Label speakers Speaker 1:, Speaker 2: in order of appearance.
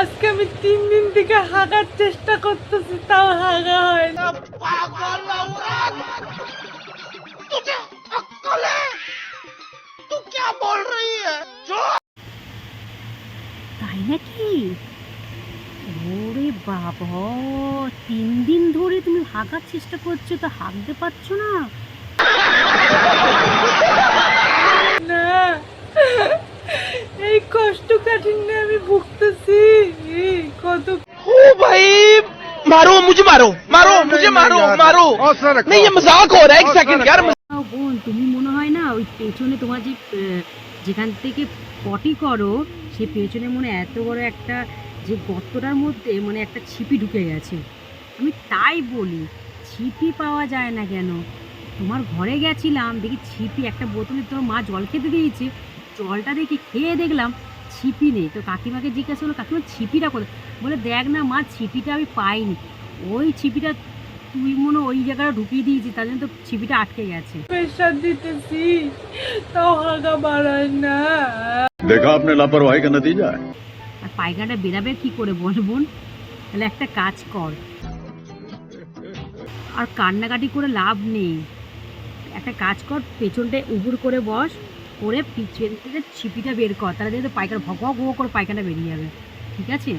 Speaker 1: আজকে আমি তিন দিন থেকে হাগার চেষ্টা করতেছি তাও হাগা হয় না।
Speaker 2: তাই নাকি? ওরে বাবা তিন দিন ধরে তুমি হাগার চেষ্টা করছ তো হাগতে পারছ না?
Speaker 1: না এই কষ্ট কাঠিন্য আমি ভুগতেছি। কত
Speaker 3: ओ भाई मारो मुझे मारो मारो मुझे मारो मारो नहीं ये मजाक हो रहा है एक सेकंड यार
Speaker 2: আহ, বোন তুমি মনে হয় না ওই পেছনে তোমার যে আহ, যেখান থেকে পটি করো সেই পেছনে মনে হয় এত বড় একটা যে গর্তটার মধ্যে মানে একটা ছিপি ঢুকে গেছে আমি তাই বলি ছিপি পাওয়া যায় না কেন তোমার ঘরে গেছিলাম দেখি ছিপি একটা বোতলে তোমার মা জল খেতে দিয়েছে জলটা দেখি খেয়ে দেখলাম ছিপি নেই। তো কাকিমাকে জিজ্ঞাসা করল কাকিমা ছিপিটা করে বলে দেখ না মা ছিপিটা আমি পাইনি। ওই ছিপিটা তুই মনে ওই জায়গাটা ঢুকিয়ে দিয়েছিস তার জন্য তো ছিপিটা আটকে গেছে।
Speaker 1: প্রেশার দিতেছি তাও হাগা বাড়ায় না।
Speaker 4: দেখা আপনার লাপরওয়াহি কা নতিজা
Speaker 2: আর পায়খানাটা বেরাবে কি করে বল বোন? তাহলে একটা কাজ কর। আর কান্নাকাটি করে লাভ নেই। একটা কাজ কর পেছনটা উপর করে বস। করে পিছের থেকে ছিপিটা বের কর। তাহলে দেখবে পায়খানা ভক ভগ ভগ করে পায়খানা বেরিয়ে যাবে। ঠিক আছে?